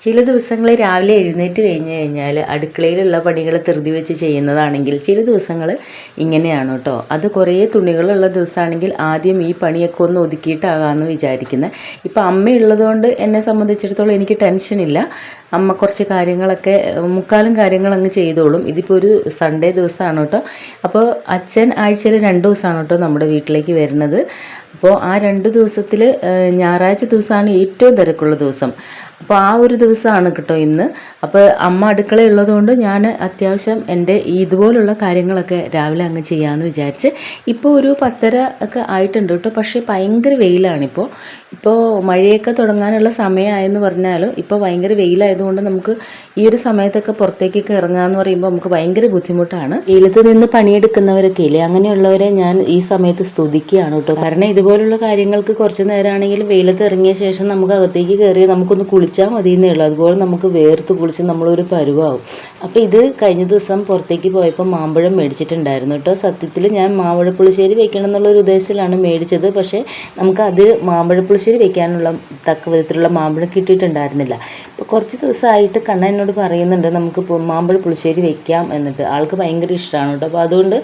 ചില ദിവസങ്ങൾ രാവിലെ എഴുന്നേറ്റ് കഴിഞ്ഞ് കഴിഞ്ഞാൽ അടുക്കളയിലുള്ള പണികൾ ധൃതി വെച്ച് ചെയ്യുന്നതാണെങ്കിൽ ചില ദിവസങ്ങൾ ഇങ്ങനെയാണ് കേട്ടോ. അത് കുറേ തുണികളുള്ള ദിവസമാണെങ്കിൽ ആദ്യം ഈ പണിയൊക്കെ ഒന്ന് ഒതുക്കിയിട്ടാകാമെന്ന് വിചാരിക്കുന്നത് ഇപ്പം അമ്മയുള്ളതുകൊണ്ട് എന്നെ സംബന്ധിച്ചിടത്തോളം എനിക്ക് ടെൻഷനില്ല അമ്മ കുറച്ച് കാര്യങ്ങളൊക്കെ മുക്കാലും കാര്യങ്ങൾ അങ്ങ് ചെയ്തോളും. ഇതിപ്പോൾ ഒരു സൺഡേ ദിവസമാണ് കേട്ടോ. അപ്പോൾ അച്ഛൻ ആഴ്ചയിൽ രണ്ട് ദിവസമാണ് കേട്ടോ നമ്മുടെ വീട്ടിലേക്ക് വരുന്നത്. അപ്പോൾ ആ രണ്ട് ദിവസത്തിൽ ഞായറാഴ്ച ദിവസമാണ് ഏറ്റവും തിരക്കുള്ള ദിവസം. അപ്പോൾ ആ ഒരു ദിവസമാണ് കേട്ടോ ഇന്ന്. അപ്പോൾ അമ്മ അടുക്കള ഉള്ളതുകൊണ്ട് ഞാൻ അത്യാവശ്യം എന്റെ ഇതുപോലുള്ള കാര്യങ്ങളൊക്കെ രാവിലെ അങ്ങ് ചെയ്യാമെന്ന് വിചാരിച്ച് ഇപ്പോൾ ഒരു പത്തര ഒക്കെ ആയിട്ടുണ്ട് കേട്ടോ. പക്ഷേ ഭയങ്കര വെയിലാണിപ്പോൾ ഇപ്പോൾ മഴയൊക്കെ തുടങ്ങാനുള്ള സമയമായെന്ന് പറഞ്ഞാലും ഇപ്പോൾ ഭയങ്കര വെയിലായതുകൊണ്ട് നമുക്ക് ഈ ഒരു സമയത്തൊക്കെ പുറത്തേക്കൊക്കെ ഇറങ്ങാമെന്ന് പറയുമ്പോൾ നമുക്ക് ഭയങ്കര ബുദ്ധിമുട്ടാണ്. വെയിലത്ത് നിന്ന് പണിയെടുക്കുന്നവരൊക്കെ ഇല്ലേ? അങ്ങനെയുള്ളവരെ ഞാൻ ഈ സമയത്ത് സ്തുതിക്കുകയാണ് കേട്ടോ. കാരണം ഇതുപോലുള്ള കാര്യങ്ങൾക്ക് കുറച്ച് നേരമാണെങ്കിലും വെയിലത്ത് ഇറങ്ങിയ ശേഷം നമുക്ക് അകത്തേക്ക് കയറി നമുക്കൊന്ന് കുളിച്ചാൽ മതി എന്നേ ഉള്ളൂ. അതുപോലെ നമുക്ക് വേർത്ത് കുളിച്ച് നമ്മളൊരു പരുവാകും അപ്പോൾ ഇത് കഴിഞ്ഞ ദിവസം പുറത്തേക്ക് പോയപ്പോൾ മാമ്പഴം മേടിച്ചിട്ടുണ്ടായിരുന്നു കേട്ടോ സത്യത്തിൽ ഞാൻ മാമ്പഴപ്പുളിശ്ശേരി വെക്കണം എന്നുള്ളൊരു ഉദ്ദേശത്തിലാണ് മേടിച്ചത്. പക്ഷേ നമുക്ക് അത് മാമ്പഴ പുളിശ്ശേരി വെക്കാനുള്ള തക്ക വിധത്തിലുള്ള മാമ്പഴം കിട്ടിയിട്ടുണ്ടായിരുന്നില്ല. ഇപ്പോൾ കുറച്ച് ദിവസമായിട്ട് കണ്ണ എന്നോട് പറയുന്നുണ്ട് നമുക്ക് മാമ്പഴപ്പുളിശ്ശേരി മാമ്പഴ പുളിശ്ശേരി വെക്കാം എന്നിട്ട്. ആൾക്ക് ഭയങ്കര ഇഷ്ടമാണ് കേട്ടോ അപ്പോൾ അതുകൊണ്ട്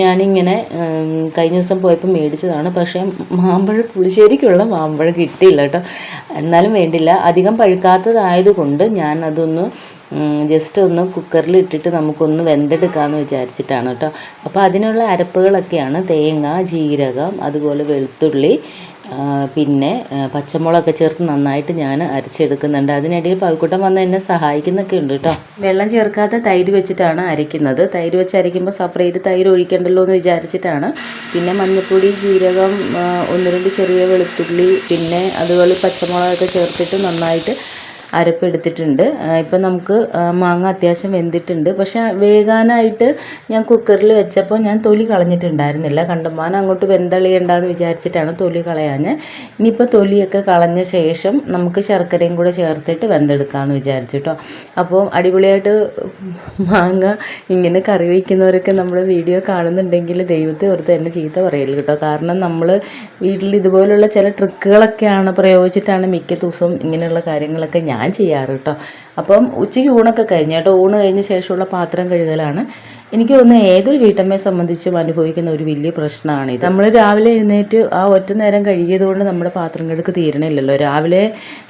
ഞാനിങ്ങനെ കഴിഞ്ഞ ദിവസം പോയപ്പോൾ മേടിച്ചതാണ്. പക്ഷേ മാമ്പഴം പുളിശ്ശേരിക്കുള്ള മാമ്പഴം കിട്ടിയില്ല കേട്ടോ. എന്നാലും വേണ്ടില്ല. അധികം പഴുക്കാത്തതായതുകൊണ്ട് ഞാൻ അതൊന്ന് ജസ്റ്റ് ഒന്ന് കുക്കറിൽ ഇട്ടിട്ട് നമുക്കൊന്ന് വെന്തെടുക്കാമെന്ന് വിചാരിച്ചിട്ടാണ് കേട്ടോ. അപ്പോൾ അതിനുള്ള അരപ്പുകളൊക്കെയാണ് തേങ്ങ ജീരകം അതുപോലെ വെളുത്തുള്ളി പിന്നെ പച്ചമുളക് ചേർത്ത് നന്നായിട്ട് ഞാൻ അരച്ചെടുക്കുന്നുണ്ട്. അതിനിടയിൽ പവിക്കുട്ടം വന്ന് എന്നെ സഹായിക്കുന്നൊക്കെ ഉണ്ട് കേട്ടോ വെള്ളം ചേർക്കാത്ത തൈര് വെച്ചിട്ടാണ് അരയ്ക്കുന്നത്. തൈര് വെച്ച് അരയ്ക്കുമ്പോൾ സെപ്പറേറ്റ് തൈര് ഒഴിക്കണ്ടല്ലോ എന്ന് വിചാരിച്ചിട്ടാണ്. പിന്നെ മഞ്ഞൾപ്പൊടി ജീരകം ഒന്ന് രണ്ട് ചെറിയ വെളുത്തുള്ളി പിന്നെ അതുപോലെ പച്ചമുളകൊക്കെ ചേർത്തിട്ട് നന്നായിട്ട് അരപ്പെടുത്തിട്ടുണ്ട് ഇപ്പം നമുക്ക് മാങ്ങ അത്യാവശ്യം വെന്തിട്ടുണ്ട്. പക്ഷെ വേകാനായിട്ട് ഞാൻ കുക്കറിൽ വെച്ചപ്പോൾ ഞാൻ തൊലി കളഞ്ഞിട്ടുണ്ടായിരുന്നില്ല. കണ്ടമാനം അങ്ങോട്ട് വെന്തളിയണ്ടെന്ന് വിചാരിച്ചിട്ടാണ് തൊലി കളയാഞ്ഞ്. ഇനിയിപ്പോൾ തൊലിയൊക്കെ കളഞ്ഞ ശേഷം നമുക്ക് ശർക്കരയും കൂടെ ചേർത്തിട്ട് വെന്തെടുക്കാമെന്ന് വിചാരിച്ചു കേട്ടോ അപ്പോൾ അടിപൊളിയായിട്ട് മാങ്ങ ഇങ്ങനെ കറി വയ്ക്കുന്നവരൊക്കെ നമ്മുടെ വീഡിയോ കാണുന്നുണ്ടെങ്കിൽ ദൈവത്തെ ഓർത്ത് എന്നെ ചീത്ത പറയൽ കേട്ടോ കാരണം നമ്മൾ വീട്ടിൽ ഇതുപോലുള്ള ചില ട്രിക്കുകളൊക്കെയാണ് പ്രയോഗിച്ചിട്ടാണ് മിക്ക ദിവസവും ഇങ്ങനെയുള്ള കാര്യങ്ങളൊക്കെ ഞാൻ ചെയ്യാറ് കേട്ടോ അപ്പം ഉച്ചയ്ക്ക് ഊണൊക്കെ കഴിഞ്ഞ് കേട്ടോ ഊണ് കഴിഞ്ഞ ശേഷമുള്ള പാത്രം കഴുകലാണ്. എനിക്ക് തോന്നുന്നു ഏതൊരു വീട്ടമ്മയെ സംബന്ധിച്ചും അനുഭവിക്കുന്ന ഒരു വലിയ പ്രശ്നമാണ് ഇത്. നമ്മൾ രാവിലെ എഴുന്നേറ്റ് ആ ഒറ്റ നേരം കഴുകിയത് കൊണ്ട് നമ്മുടെ പാത്രങ്ങൾക്ക് തീരണില്ലല്ലോ രാവിലെ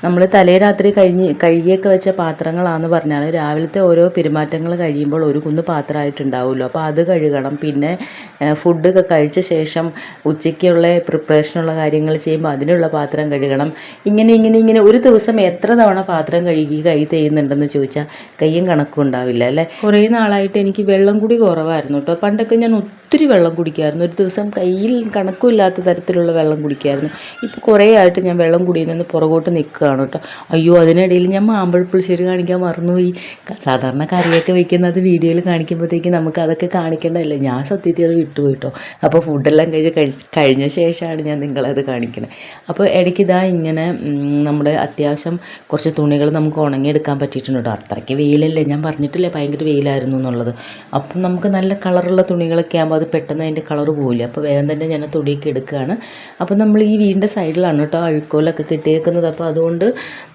നമ്മൾ തലേ രാത്രി കഴിഞ്ഞ് കഴുകിയൊക്കെ വെച്ച പാത്രങ്ങളാണെന്ന് പറഞ്ഞാൽ രാവിലത്തെ ഓരോ പെരുമാറ്റങ്ങൾ കഴിയുമ്പോൾ ഒരു കുന്ന് പാത്രമായിട്ടുണ്ടാവുമല്ലോ. അപ്പോൾ അത് കഴുകണം. പിന്നെ ഫുഡൊക്കെ കഴിച്ച ശേഷം ഉച്ചയ്ക്കുള്ള പ്രിപ്പറേഷനുള്ള കാര്യങ്ങൾ ചെയ്യുമ്പോൾ അതിനുള്ള പാത്രം കഴുകണം. ഇങ്ങനെ ഇങ്ങനെ ഇങ്ങനെ ഒരു ദിവസം എത്ര തവണ പാത്രം കഴുകി കൈ തേയുന്നുണ്ടെന്ന് ചോദിച്ചാൽ കയ്യും കണക്കും ഉണ്ടാവില്ല അല്ലേ? കുറേ നാളായിട്ട് എനിക്ക് വെള്ളം കൂടി കുറവായിരുന്നു കേട്ടോ പണ്ടൊക്കെ ഞാൻ ഒത്തിരി വെള്ളം കുടിക്കായിരുന്നു. ഒരു ദിവസം കയ്യിൽ കണക്കുമില്ലാത്ത തരത്തിലുള്ള വെള്ളം കുടിക്കായിരുന്നു. ഇപ്പോൾ കുറേ ആയിട്ട് ഞാൻ വെള്ളം കുടിയിൽ പുറകോട്ട് നിൽക്കുകയാണ് കേട്ടോ. അയ്യോ അതിനിടയിൽ ഞാൻ മാമ്പഴപ്പുളിശ്ശേരി കാണിക്കാൻ മറന്നുപോയി. സാധാരണ കറിയൊക്കെ വെക്കുന്നത് വീഡിയോയിൽ കാണിക്കുമ്പോഴത്തേക്ക് നമുക്ക് അതൊക്കെ കാണിക്കേണ്ടതല്ലേ? ഞാൻ സത്യത്തിൽ അത് വിട്ടുപോയി കേട്ടോ. അപ്പോൾ ഫുഡെല്ലാം കഴിച്ച് കഴിച്ച് കഴിഞ്ഞ ശേഷമാണ് ഞാൻ നിങ്ങളത് കാണിക്കണത് അപ്പോൾ ഇടയ്ക്ക് ഇതാ ഇങ്ങനെ നമ്മുടെ അത്യാവശ്യം കുറച്ച് തുണികൾ നമുക്ക് ഉണങ്ങിയെടുക്കാൻ പറ്റിയിട്ടുണ്ട് കേട്ടോ. അത്രയ്ക്ക് വെയിലല്ലേ? ഞാൻ പറഞ്ഞിട്ടില്ലേ ഭയങ്കര വെയിലായിരുന്നു എന്നുള്ളത്. അപ്പം നമുക്ക് നല്ല കളറുള്ള തുണികളൊക്കെ ആകുമ്പോൾ അത് പെട്ടെന്ന് അതിന്റെ കളർ പോവില്ല. അപ്പോൾ വേഗം തന്നെ ഞാൻ തൊടിയൊക്കെ എടുക്കുകയാണ്. അപ്പോൾ നമ്മൾ ഈ വീടിന്റെ സൈഡിലാണ് കേട്ടോ അഴുക്കോലൊക്കെ കിട്ടിയേക്കുന്നത്. അപ്പോൾ അതുകൊണ്ട്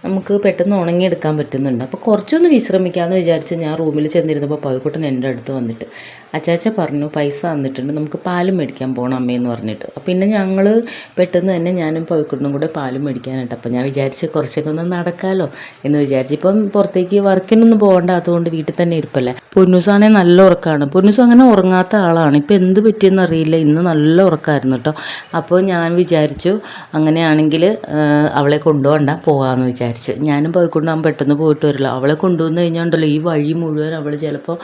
നമുക്ക് പെട്ടെന്ന് ഉണങ്ങിയെടുക്കാൻ പറ്റുന്നുണ്ട്. അപ്പോൾ കുറച്ചൊന്ന് വിശ്രമിക്കാമെന്ന് വിചാരിച്ച് ഞാൻ റൂമിൽ ചെന്നിരുന്നപ്പോൾ പവിക്കുട്ടൻ എന്റെ അടുത്ത് വന്നിട്ട് അച്ചാച്ച പറഞ്ഞു പൈസ തന്നിട്ടുണ്ട് നമുക്ക് പാലും മേടിക്കാൻ പോകണം അമ്മയെന്ന് പറഞ്ഞിട്ട്. പിന്നെ ഞങ്ങൾ പെട്ടെന്ന് തന്നെ ഞാനും പോയിക്കൊണ്ടും കൂടെ പാലും മേടിക്കാനായിട്ട് അപ്പോൾ ഞാൻ വിചാരിച്ച് കുറച്ചൊക്കെ ഒന്ന് നടക്കാമല്ലോ എന്ന് വിചാരിച്ച്. ഇപ്പം പുറത്തേക്ക് വർക്കിനൊന്നും പോകണ്ട അതുകൊണ്ട് വീട്ടിൽ തന്നെ ഇരിപ്പല്ലേ. പൊന്നൂസാണെങ്കിൽ നല്ല ഉറക്കമാണ് പൊന്നൂസ് അങ്ങനെ ഉറങ്ങാത്ത ആളാണ്. ഇപ്പം എന്ത് പറ്റിയെന്ന് അറിയില്ല. ഇന്ന് നല്ല ഉറക്കമായിരുന്നു കേട്ടോ. അപ്പോൾ ഞാൻ വിചാരിച്ചു അങ്ങനെയാണെങ്കിൽ അവളെ കൊണ്ടുപോകണ്ട പോകാമെന്ന് വിചാരിച്ചു. ഞാനും പോയിക്കൊണ്ടാകുമ്പോൾ പെട്ടെന്ന് പോയിട്ട് വരില്ല. അവളെ കൊണ്ടുവന്ന് കഴിഞ്ഞാണ്ടല്ലോ ഈ വഴി മുഴുവൻ അവൾ ചിലപ്പോൾ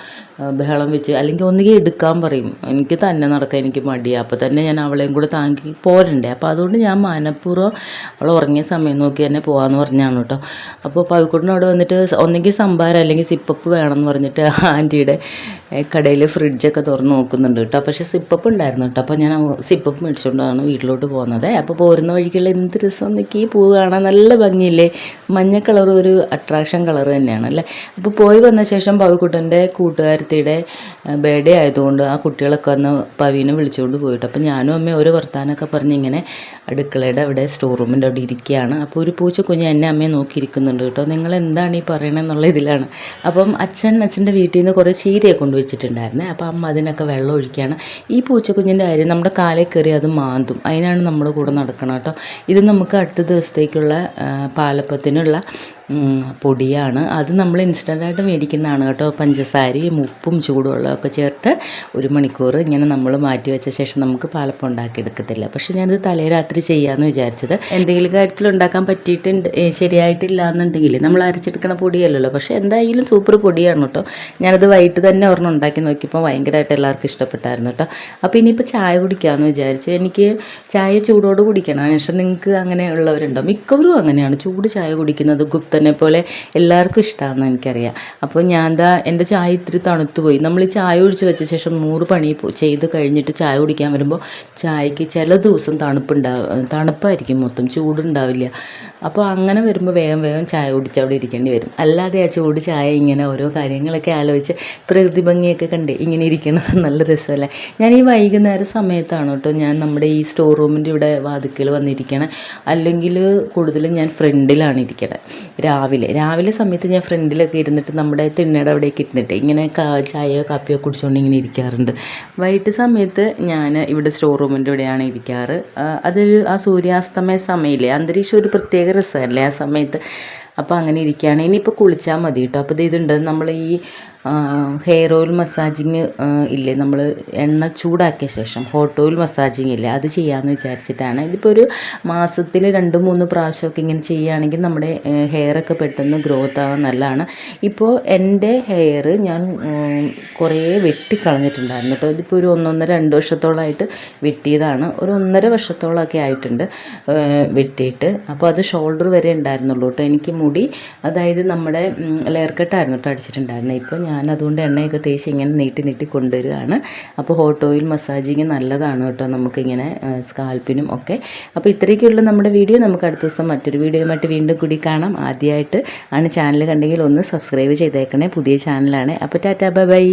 ബഹളം വെച്ച് അല്ലെങ്കിൽ ഒന്നുകിൽ എടുക്കാൻ പറയും. എനിക്ക് തന്നെ നടക്കാൻ എനിക്ക് മടിയാണ് അപ്പോൾ തന്നെ ഞാൻ അവളെയും കൂടെ താങ്കി പോരണ്ടേ? അപ്പോൾ അതുകൊണ്ട് ഞാൻ മാനപ്പൂർവം അവൾ ഉറങ്ങിയ സമയം നോക്കി തന്നെ പോകാമെന്ന് പറഞ്ഞാണ് കേട്ടോ. അപ്പോൾ പവിക്കുട്ടിന് അവിടെ വന്നിട്ട് ഒന്നെങ്കിൽ സംഭാരം അല്ലെങ്കിൽ സിപ്പപ്പ് വേണമെന്ന് പറഞ്ഞിട്ട് ആന്റിയുടെ കടയിൽ ഫ്രിഡ്ജൊക്കെ തുറന്ന് നോക്കുന്നുണ്ട് കേട്ടോ. പക്ഷേ സിപ്പപ്പ് ഉണ്ടായിരുന്നു കേട്ടോ. അപ്പോൾ ഞാൻ സിപ്പപ്പ് മേടിച്ചുകൊണ്ടാണ് വീട്ടിലോട്ട് പോകുന്നത്. അപ്പോൾ പോരുന്ന വഴിക്കുള്ള എന്ത് രസം നിൽക്കി പൂ കാണാൻ നല്ല ഭംഗിയില്ലേ? മഞ്ഞ കളർ ഒരു അട്രാക്ഷൻ കളർ തന്നെയാണ് അല്ലേ? അപ്പോൾ പോയി വന്ന ശേഷം പവിക്കുട്ടന്റെ കൂട്ടുകാരത്തിയുടെ ബർത്ത്ഡേ ആയതുകൊണ്ട് ആ കുട്ടികളൊക്കെ വന്ന് പവീനെ വിളിച്ചുകൊണ്ട് പോയിട്ട്. അപ്പം ഞാനും അമ്മയും ഓരോ വർത്താനമൊക്കെ പറഞ്ഞ് ഇങ്ങനെ അടുക്കളയുടെ അവിടെ സ്റ്റോർ റൂമിന്റെ അവിടെ ഇരിക്കുകയാണ് അപ്പോൾ ഒരു പൂച്ചക്കുഞ്ഞ് എന്നെ അമ്മയെ നോക്കിയിരിക്കുന്നുണ്ട് കേട്ടോ. നിങ്ങൾ എന്താണ് ഈ പറയണമെന്നുള്ള ഇതിലാണ്. അപ്പം അച്ഛൻ അച്ഛന്റെ വീട്ടിൽ നിന്ന് കുറേ ചീരയെ കൊണ്ടുവച്ചിട്ടുണ്ടായിരുന്നേ. അപ്പോൾ അമ്മ അതിനൊക്കെ വെള്ളം ഒഴിക്കുകയാണ്. ഈ പൂച്ചക്കുഞ്ഞിന്റെ കാര്യം നമ്മുടെ കാലേ കയറി അത് മാന്തും. അതിനാണ് നമ്മുടെ കൂടെ നടക്കണം കേട്ടോ. ഇത് നമുക്ക് അടുത്ത ദിവസത്തേക്കുള്ള പാലപ്പത്തിനുള്ള പൊടിയാണ്. അത് നമ്മൾ ഇൻസ്റ്റന്റായിട്ട് മേടിക്കുന്നതാണ് കേട്ടോ. പഞ്ചസാരയും ഉപ്പും ചൂടുവെള്ളമൊക്കെ ചേർത്ത് ഒരു മണിക്കൂർ ഇങ്ങനെ നമ്മൾ മാറ്റി വെച്ച ശേഷം നമുക്ക് പാലപ്പം ഉണ്ടാക്കിയെടുക്കത്തില്ല. പക്ഷേ ഞാനത് തലേ ചെയ്യാമെന്ന് വിചാരിച്ചത്. എന്തെങ്കിലും കാര്യത്തിൽ ഉണ്ടാക്കാൻ പറ്റിയിട്ടുണ്ട് ശരിയായിട്ടില്ല എന്നുണ്ടെങ്കിൽ നമ്മൾ അരച്ചെടുക്കണ പൊടിയല്ലല്ലോ. പക്ഷേ എന്തായാലും സൂപ്പർ പൊടിയാണ് കേട്ടോ ഞാനത് വൈകിട്ട് തന്നെ ഒരെണ്ണം ഉണ്ടാക്കി നോക്കിയപ്പോൾ ഭയങ്കരമായിട്ട് എല്ലാവർക്കും ഇഷ്ടപ്പെട്ടായിരുന്നു കേട്ടോ അപ്പോൾ ഇനിയിപ്പോൾ ചായ കുടിക്കാമെന്ന് വിചാരിച്ചു. എനിക്ക് ചായ ചൂടോട് കുടിക്കണം. പക്ഷേ നിങ്ങൾക്ക് അങ്ങനെ ഉള്ളവരുണ്ടോ? മിക്കവരും അങ്ങനെയാണ്. ചൂട് ചായ കുടിക്കുന്നത് ഗുപ്തനെ പോലെ എല്ലാവർക്കും ഇഷ്ടമാണെന്ന് എനിക്കറിയാം. അപ്പോൾ ഞാൻ എന്താ എന്റെ ചായ ഇത്തിരി തണുത്തുപോയി. നമ്മൾ ചായ ഒഴിച്ച് വെച്ച ശേഷം നൂറ് പണി ചെയ്ത് കഴിഞ്ഞിട്ട് ചായ കുടിക്കാൻ വരുമ്പോൾ ചായക്ക് ചില ദിവസം തണുപ്പുണ്ടാവും. തണുപ്പായിരിക്കും മൊത്തം ചൂടുണ്ടാവില്ല. അപ്പോൾ അങ്ങനെ വരുമ്പോൾ വേഗം വേഗം ചായ കുടിച്ച് അവിടെ ഇരിക്കേണ്ടി വരും. അല്ലാതെ ആ ചൂട് ചായ ഇങ്ങനെ ഓരോ കാര്യങ്ങളൊക്കെ ആലോചിച്ച് പ്രകൃതി ഭംഗിയൊക്കെ കണ്ട് ഇങ്ങനെ ഇരിക്കണം നല്ല രസമല്ലേ? ഞാൻ ഈ വൈകുന്നേര സമയത്താണ് കേട്ടോ ഞാൻ നമ്മുടെ ഈ സ്റ്റോർ റൂമിന്റെ ഇവിടെ വാതുക്കൽ വന്നിരിക്കണം. അല്ലെങ്കിൽ കൂടുതലും ഞാൻ ഫ്രണ്ടിലാണ് ഇരിക്കണത് രാവിലെ രാവിലെ സമയത്ത് ഞാൻ ഫ്രണ്ടിലൊക്കെ ഇരുന്നിട്ട് നമ്മുടെ തിണ്ണയുടെ അവിടേക്ക് ഇരുന്നിട്ട് ഇങ്ങനെ ചായയോ കാപ്പിയോ കുടിച്ചുകൊണ്ട് ഇങ്ങനെ ഇരിക്കാറുണ്ട്. വൈകിട്ട് സമയത്ത് ഞാൻ ഇവിടെ സ്റ്റോർ റൂമിന്റെ ഇവിടെയാണ് ഇരിക്കാറ്. ആ, അതൊരു ആ സൂര്യാസ്തമയ സമയമില്ലേ? അന്തരീക്ഷം ഒരു പ്രത്യേക രസമല്ലേ ആ സമയത്ത്? അപ്പോൾ അങ്ങനെ ഇരിക്കുകയാണ്. ഇനിയിപ്പോൾ കുളിച്ചാൽ മതി കേട്ടോ. അപ്പോൾ ഇത് ഇതുണ്ട്. നമ്മൾ ഈ ഹെയർ ഓയിൽ മസാജിങ് ഇല്ലേ? നമ്മൾ എണ്ണ ചൂടാക്കിയ ശേഷം ഹോട്ട് ഓയിൽ മസാജിങ് ഇല്ലേ? അത് ചെയ്യാമെന്ന് വിചാരിച്ചിട്ടാണ്. ഇതിപ്പോൾ ഒരു മാസത്തിൽ രണ്ട് മൂന്ന് പ്രാവശ്യമൊക്കെ ഇങ്ങനെ ചെയ്യുകയാണെങ്കിൽ നമ്മുടെ ഹെയറൊക്കെ പെട്ടെന്ന് ഗ്രോത്ത് ആവാൻ നല്ലതാണ്. ഇപ്പോൾ എന്റെ ഹെയർ ഞാൻ കുറേ വെട്ടിക്കളഞ്ഞിട്ടുണ്ടായിരുന്നു. കേട്ടോ ഇതിപ്പോൾ ഒരു ഒന്നൊന്നര രണ്ട് വർഷത്തോളമായിട്ട് വെട്ടിയതാണ്. ഒരു ഒന്നര വർഷത്തോളമൊക്കെ ആയിട്ടുണ്ട് വെട്ടിയിട്ട്. അപ്പോൾ അത് ഷോൾഡർ വരെ ഉണ്ടായിരുന്നുള്ളൂ കേട്ടോ. എനിക്ക് മുടി അതായത് നമ്മുടെ ലെയർ കട്ടായിരുന്നു കേട്ടോ അടിച്ചിട്ടുണ്ടായിരുന്നത് ഇപ്പോൾ ഞാൻ അതുകൊണ്ട് എണ്ണയൊക്കെ തേച്ച് ഇങ്ങനെ നീട്ടി നീട്ടി കൊണ്ടുവരികയാണ്. അപ്പോൾ ഹോട്ട് ഓയിൽ മസാജിങ് നല്ലതാണ് കേട്ടോ നമുക്കിങ്ങനെ സ്കാൽപ്പിനും ഒക്കെ. അപ്പോൾ ഇത്രയൊക്കെയുള്ള നമ്മുടെ വീഡിയോ നമുക്ക് അടുത്ത ദിവസം മറ്റൊരു വീഡിയോയുമായിട്ട് വീണ്ടും കൂടി കാണാം. ആദ്യമായിട്ട് ആണ് ചാനൽ കണ്ടെങ്കിൽ ഒന്ന് സബ്സ്ക്രൈബ് ചെയ്തേക്കണേ. പുതിയ ചാനലാണ് അപ്പോൾ ടാറ്റാ ബൈ ബൈ.